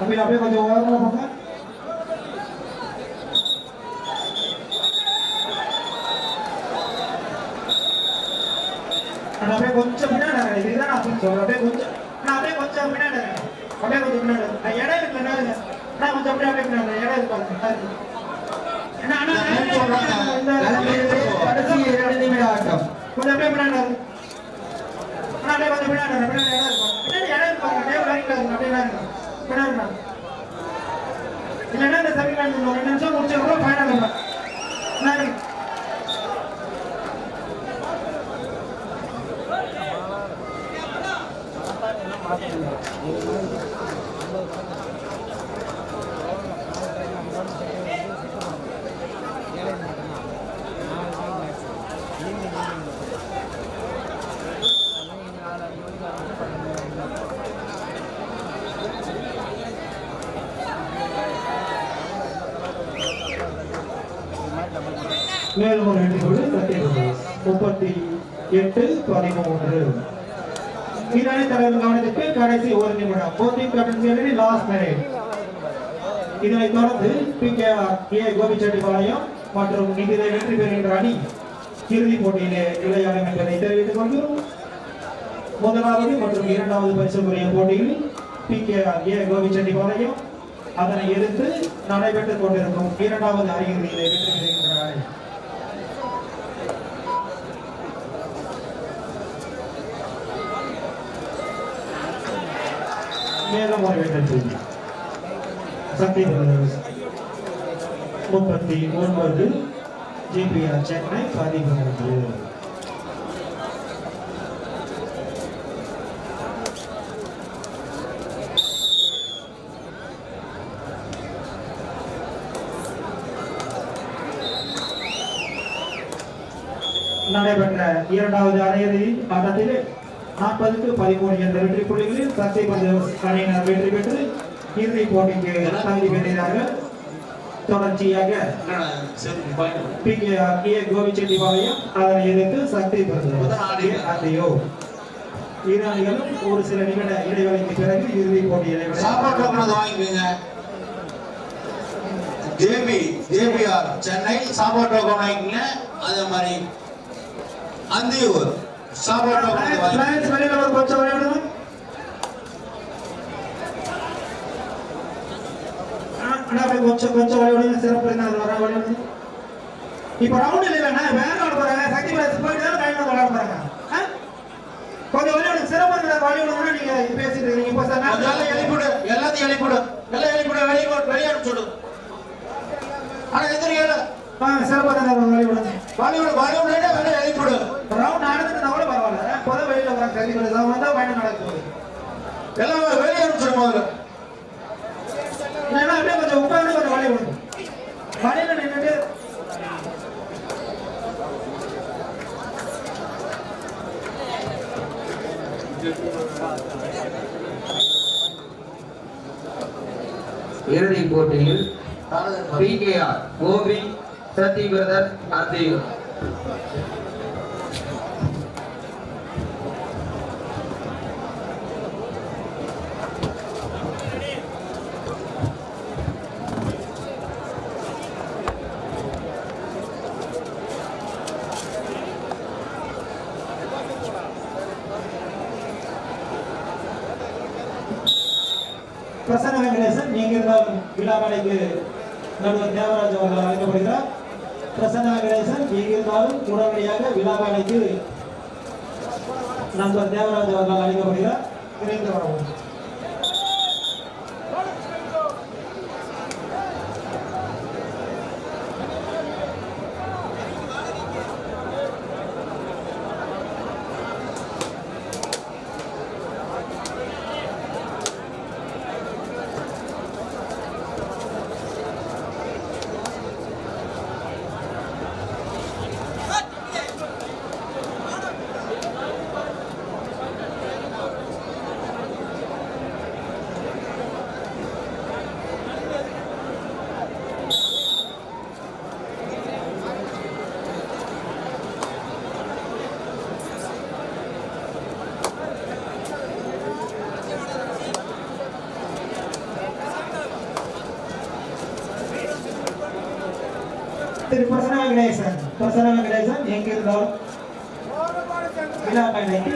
தம்பி அப்படியே கொஞ்சம் ஓரமா போங்க நான் அப்படியே கொஞ்சம் பின்னாடி வரேன். இதுதான் நான் சொல்றேன் அப்படியே கொஞ்சம் நான் அப்படியே கொஞ்சம் பின்னாடி வரேன். அப்படியே கொஞ்சம் பின்னாடி வரேன். நான் இடம் இருக்குல்ல என்னதுங்க? நான் கொஞ்சம் அப்படியே அப்படியே பின்னாடி இடம் இருக்கு பாருங்க. அது நான் ஆட்டம் கொஞ்சம் அப்படியே பின்னாடி அப்படியே கொஞ்சம் பின்னாடி பின்னாடி இடம் இருக்கு பாருங்க. இடம் இருக்கு அப்படியே லைன்ல இருங்க. அப்படியே line ல இருங்க. பின்னாடி இருங்க. இல்லைன்னா இந்த சரி line ல ஒரு ரெண்டு நிமிஷம் முடிச்சதுக்கப்புறம் final இருங்க. பின்னாடி இருங்க. மேலும் ஒரு வெற்றி கொடு முப்பத்தி எட்டு பதிமூன்று. இதனை தலைவர் கவனத்துக்கு கடைசி ஒரு நிமிடம். போத்திங் லாஸ்ட் மினிட் இதனைத் தொடர்ந்து P K R A Gobichettipalayam மற்றும் இதிலே வெற்றி பெறுகின்ற அணி இறுதிப் போட்டியிலே விளையாடும் என்பதை தெரிவித்துக் கொள்கிறோம். முதலாவது மற்றும் இரண்டாவது பரிசுக்குரிய போட்டியில் P K R A Gobichettipalayam அதனை எதிர்த்து நடைபெற்றுக் கொண்டிருக்கும் இரண்டாவது அரையிறுதியிலே வெற்றி பெறுகின்ற அணி. மேலும் ஒரு சக்தி முப்பத்தி ஒன்பது ஜிபிஆர் சென்னை பதிமூன்று நடைபெற்ற இரண்டாவது அரையிறுதி ஆட்டத்திலே நாற்பதுக்கு பதிமூணு என்ற வெற்றி புள்ளிகளில் சக்தி பிரதர்ஸ் அணியினர் வெற்றி பெற்று இறுதிப் போட்டிக்கு தகுதி பெறுகிறார்கள் தொடர்ச்சியாக P K R K Gobichettipalayam அதனை எதிர்த்து சக்தி பிரதர்ஸ் அதையோ இரு அணிகளும் ஒரு சில நிமிட இடைவெளிக்கு பிறகு இறுதிப் போட்டியை சாப்பாடு டோக்கன் வாங்கிக்கோங்க. ஜேபி ஜேபிஆர் சென்னை சாப்பாடு டோக்கன் வாங்கிக்கோங்க. அதே மாதிரி அந்தியூர். பிளான்ஸ் வெளியில ஒரு கொஞ்சம் அப்படியே கொஞ்சம் கொஞ்சம் விளையாடுங்க. சிறப்பு இருந்தால் வர விளையாடுங்க. இப்ப ரவுண்ட் இல்லைண்ணா வேற விளையாட போறாங்க சக்தி போயிட்டு விளையாட போறாங்க. ஆ? கொஞ்சம் விளையாடுங்க. சிறப்பு இருக்கிற விளையாடுங்கன்னா நீங்க பேசிட்டு இருக்கீங்க. இப்போ சார் எல்லாம் எழுப்பிடு எல்லாத்தையும் எழுப்பிடு எல்லாம் எழுப்பிடு வெளியே வெளியே அனுப்பிச்சுடு ஆனா வாங்க சிறப்பு தான் விளையாடுங்க. பாலிவுட் பாலிவுட் வெளியே எழுப்பிடு ரவுண்ட் நடந்துட்டு கூட பரவாயில்ல எல்லாம் கறி வராங்க சக்தி தான் பயணம் நடக்குது. எல்லாம் வெளியே அனுப்பிச்சிடும் முதல்ல ஏன்னா அப்படியே கொஞ்சம் உட்காந்து கொஞ்சம் வழி விடும் வழியில நின்றுட்டு இறுதிப் போட்டியில் P K R Gobi Sathy brother Anthiyur Prasanna Venkatesan நீங்க இருந்தால் நடுவர் தேவராஜ் அவர்கள் அழைக்கப்படுகிறார். பிரசன்னா கணேசன் எங்கிருந்தாலும் உடனடியாக விழாமலைக்கு நண்பர் தேவராஜ் அவர்கள் அழைக்கப்படுகிறார். விரைந்து வரவும் விநாயகன் பிரசன்ன விநாயகன் எங்க இருந்தாலும் விழா பயணிக்கு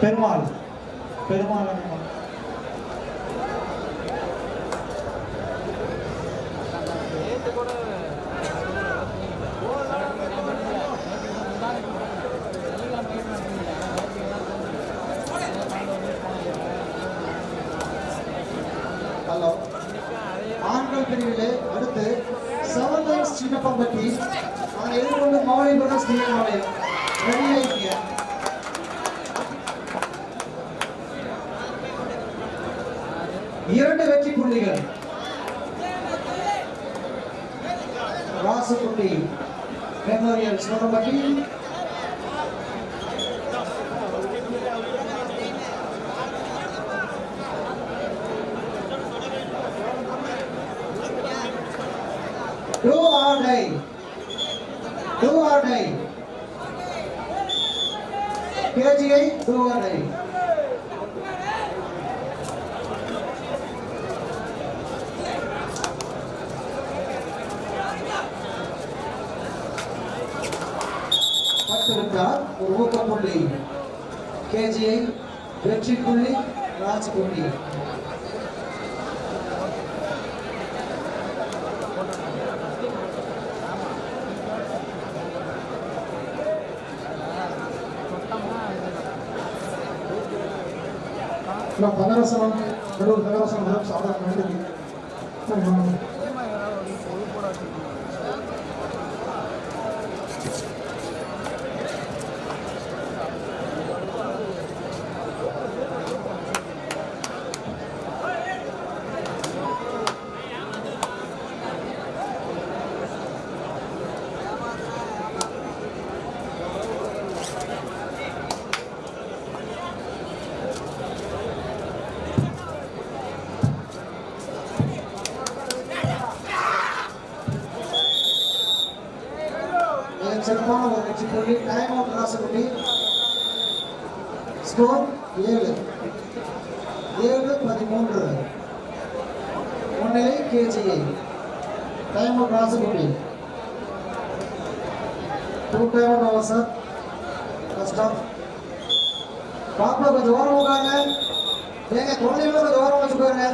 Espera uma hora. Espera? or nay? Do or क्या चाहिए do or और वो कब कुंडली के जी बेडशीट कुंडली राज कुंडली ನಾವು ಕನ್ನಡ ಸಲ ಬೆಳೂರು ಕನ್ನಡ ಸಲ ಸಾಧಾರಣ ஏங்க குழந்தைகளுக்கு தூரம் வச்சுக்கோங்க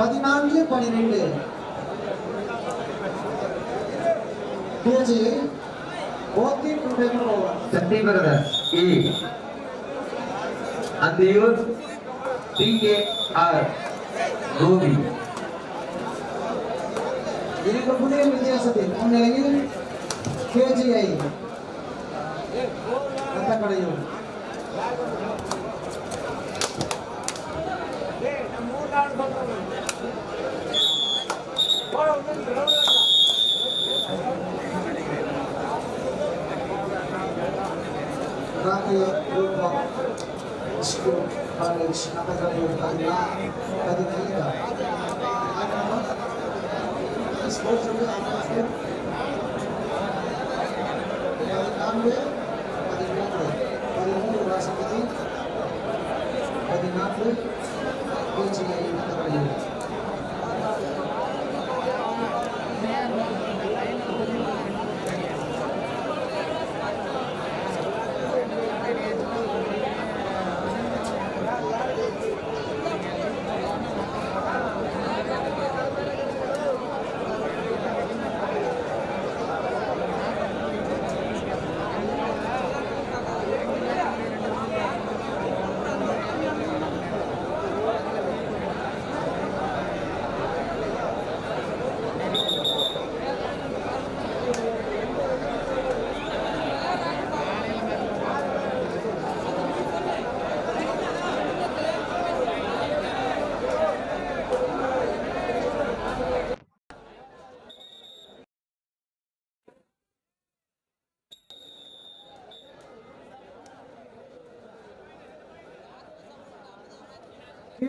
பதினான்கு பனிரெண்டு. Sakthi brothers A. Anthiyur PKR Gobi. இரண்டு புள்ளிகள் வித்தியாசத்தில் முன்னிலையில் கேஜிஐ. 그래서 지금 말을 지나가자는 말이야 라는 얘기다. 그래서 뭐 저는 안 하고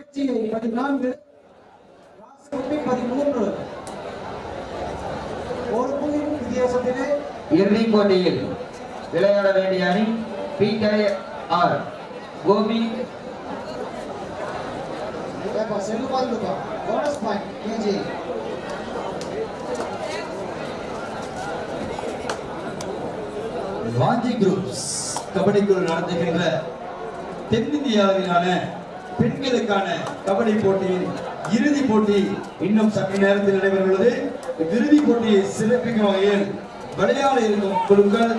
பேச்சியை பதினான்கு ராசபதி பதிமூன்று. ஒரு புள்ளி வித்தியாசத்திலே இறுதிப் போட்டியில் விளையாட வேண்டிய அணி கோபி. செல்லு பார்த்துப்பா bonus point KG Vanchi groups kabaddi குழு நடத்துகின்ற தென்னிந்தியாவிலான பெண்களுக்கான கபடி போட்டியின் இறுதி போட்டி இன்னும் சற்று நேரத்தில் நடைபெறவுள்ளது. இறுதி போட்டியை சிறப்பிக்கும் வகையில் விளையாட இருக்கும் குழுக்கள்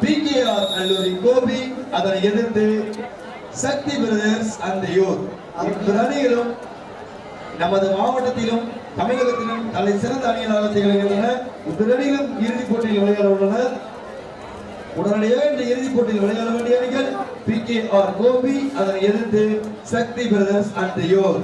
பிகேஆர் கல்லூரி கோபி அதனை எதிர்த்து சக்தி பிரதர்ஸ் அந்த யூர் இவ்விரு அணிகளும் நமது மாவட்டத்திலும் தமிழகத்திலும் தலை சிறந்த அணிகளாக திகழ்கின்றன இவ்விரு அணிகளும் இறுதிப் போட்டியில் விளையாட உள்ளனர். உடனடியாக இந்த இறுதிப் போட்டியில் விளையாட வேண்டிய அணிகள் பி கே ஆர் கோபி அதனை எதிர்த்து சக்தி பிரதர்ஸ் அண்ட் யோர்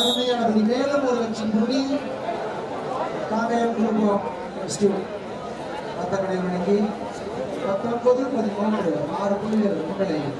அருமையானது. மேலும் ஒரு லட்சம் ரூபி நாங்கள் கொடுப்போம் பத்தொன்பது பதிமூன்று ஆறு புள்ளிகள். முன்னிலையில்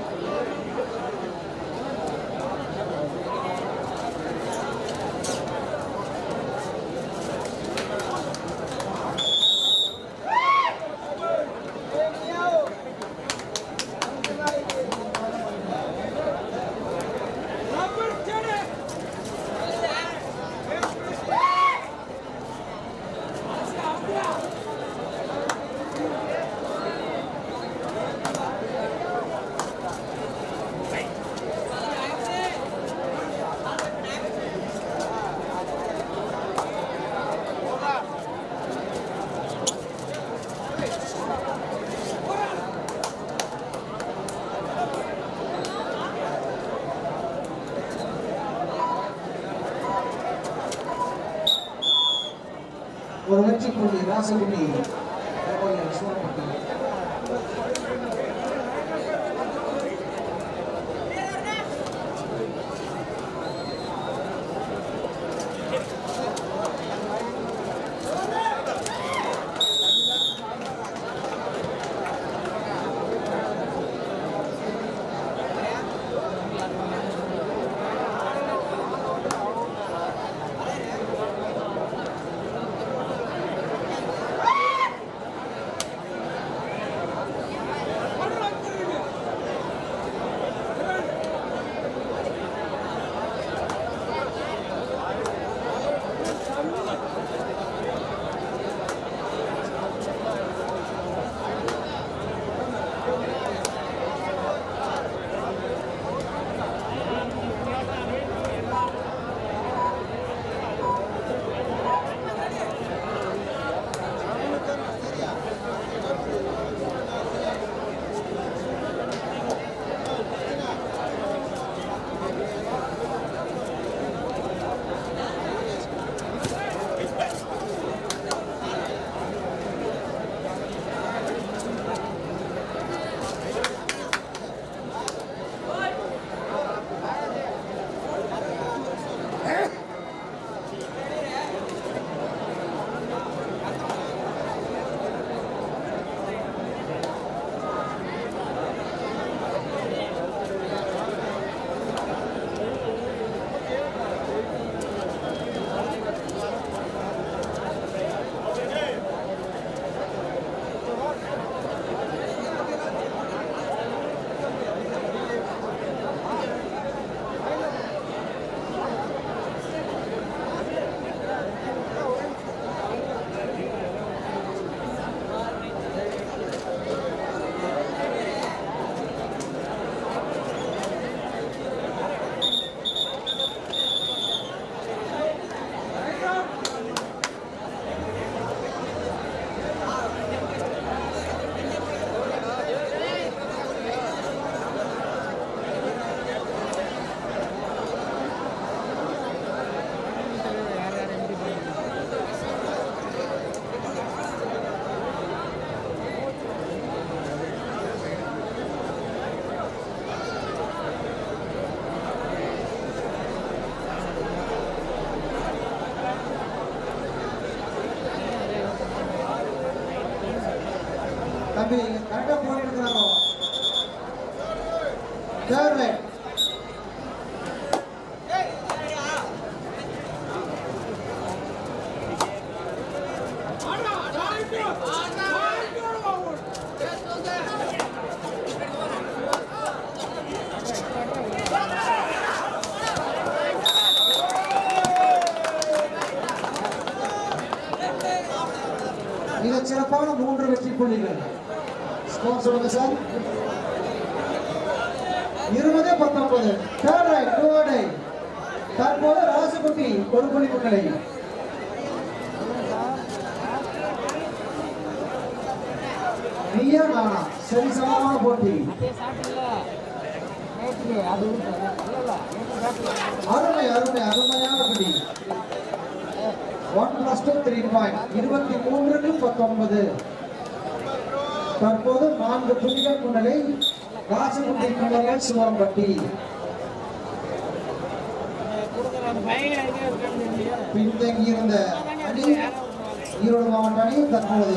ஒரு வெற்றி புள்ளி ராசகுடி சூழப்பட்டு தம்பி கரெக்டா போன் எடுக்கிறாங்க தேர்ட் லைன் போட்டியா நானா சரி சமமான போட்டி. அருமை அருமை அருமையான பிடி ஒன் பிளஸ் த்ரீ பாயிண்ட் இருபத்தி மூன்றுக்கு பத்தொன்பது. தற்போது நான்கு புள்ளிகள் முன்னணி ராசகுட்டி குள்ளங்கள் சிவம்பட்டி பின்தங்கியிருந்த அணி ஈரோடு மாவட்ட அணி தற்போது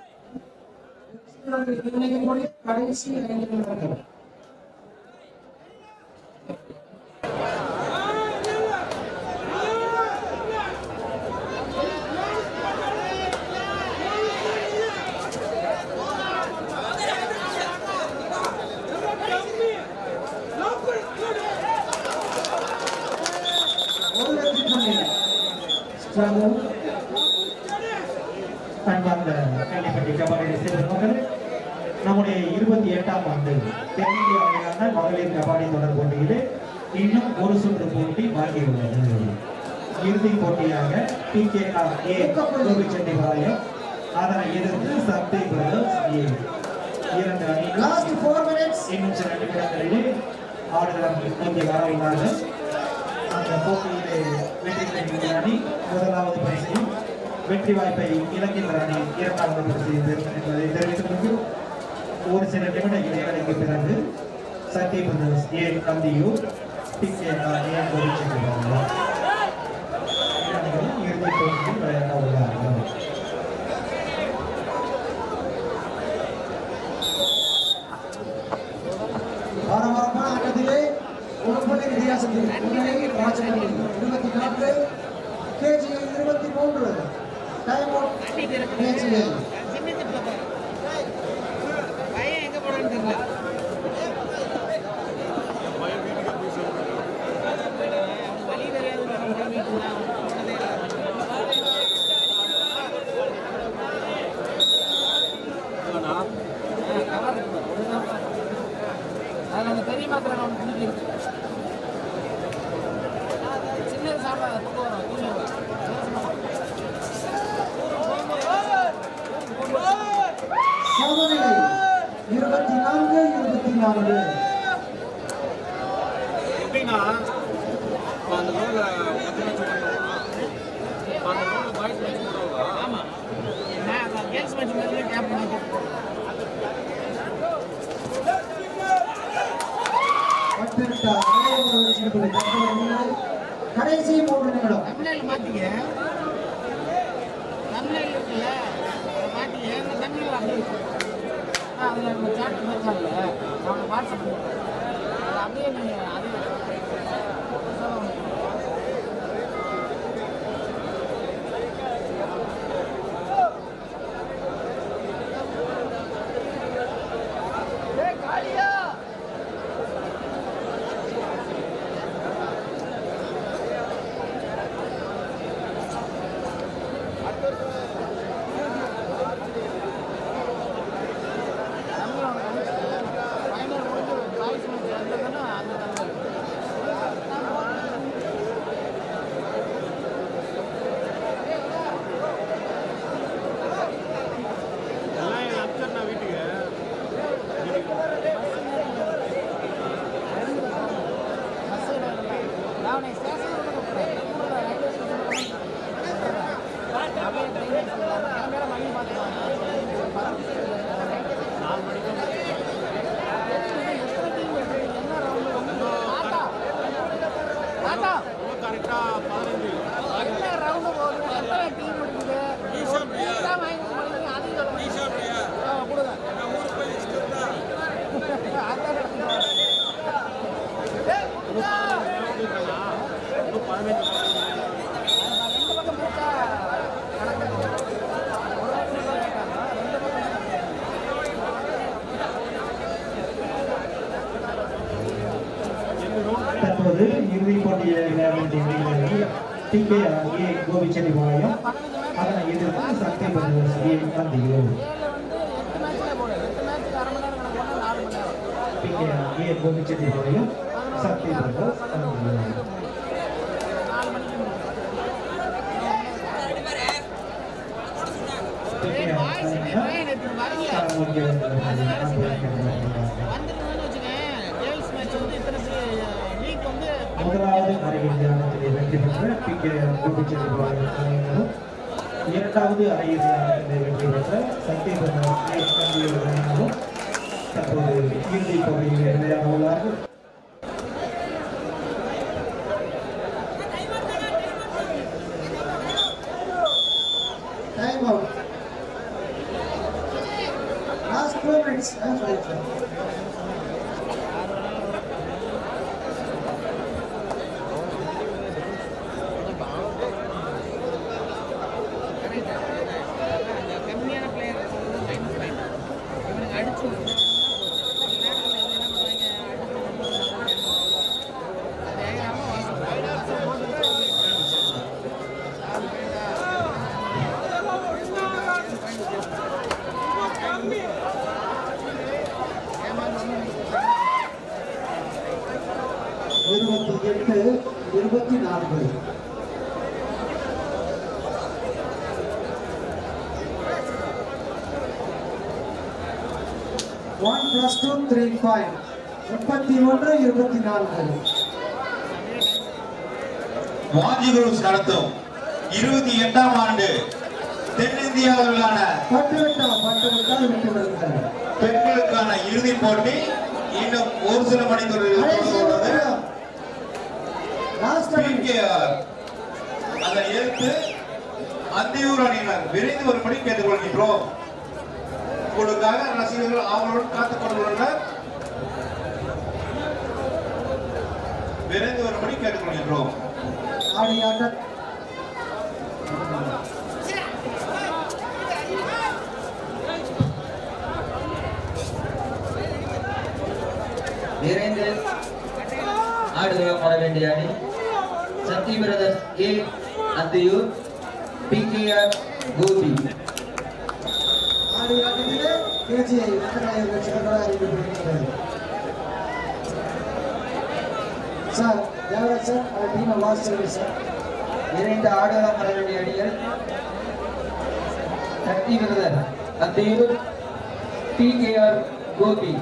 ना कि ये नहीं कि बड़ी कारेंसी है ये नहीं कि அணி லாஸ்ட் ஃபோர் மினிட்ஸ் இன்னும் சில நிமிடங்களிலே ஆடுகிறார்கள் இங்கே வர உள்ளார்கள் அந்த போட்டியிலே வெற்றி பெறுகின்ற அணி முதலாவது பரிசையும் வெற்றி வாய்ப்பை இழக்கின்ற அணி இரண்டாவது பரிசையும் பெறும் என்பதை தெரிவித்துக் ஒரு சில நிமிட இடைவெளிக்கு பிறகு சத்யபந்தர் ஏ நந்தியூர் ஏன் ஏ கோவிச்செல்வம் 모르겠네요. 안 해요. டிகே ஏ கோபிச்செட்டிபாளையம் அதனை எதிர்த்து Sakthi university Panthiyur DK A Gobichettipalayam Sakthi Panthiyur முதலாவது அறிவிந்த வெற்றி பெற்ற பி கே கோபிச்செல்வி அணியினரும் இரண்டாவது அரையிறுதியானத்தில் வெற்றி பெற்ற சத்தியபிரதர் அணியினரும் தற்போது இறுதிப் பகுதியில் விளையாட உள்ளார்கள் time out last two minutes சொல்லியிருக்கேன் அந்த கம்மியான பிளேயர் மைனஸ் பாயிண்ட் இவனுக்கு அடிச்சு விட்டு கொஞ்ச நேரத்தில் இது என்ன பண்ணுவாங்க அடிச்சு அது ஏகாம வாசம் போட்டு இருபத்தி எட்டு இருபத்தி நான்கு one plus two three point முப்பத்தி ஒன்று இருபத்தி நான்கு. நடத்தும். இருபத்தி எட்டாம் ஆண்டு தென்னிந்தியாவிலான பெண்களுக்கான இறுதிப் போட்டி இன்னும் ஒரு சில மணித்துறையில் அதை ஏற்று அந்தியூர் அணியினர் விரைந்து வரும்படி கேட்டுக்கொள்கின்றோம். உங்களுக்காக ரசிகர்கள் அவர்களுடன் காத்துக் கொண்டுள்ளனர் விரைந்து வரும்படி கேட்டுக்கொள்கின்றோம் ஆடி ஆட்ட விரைந்து ஆடுகளம் வர வேண்டிய அணி Sakthi brothers A Anthiyur PKR Gobi. ஆடி ஆட்டத்திலே கேஜி வெங்கடாயர் வெற்றிகளாக அறிவிக்கப்படுகிறது சார் தேவராஜ் சார்? அவர் டீமை வாட்ச் சார். இரண்டு ஆடுகளம் வர வேண்டிய அணிகள்? Sakthi T K R Gobi.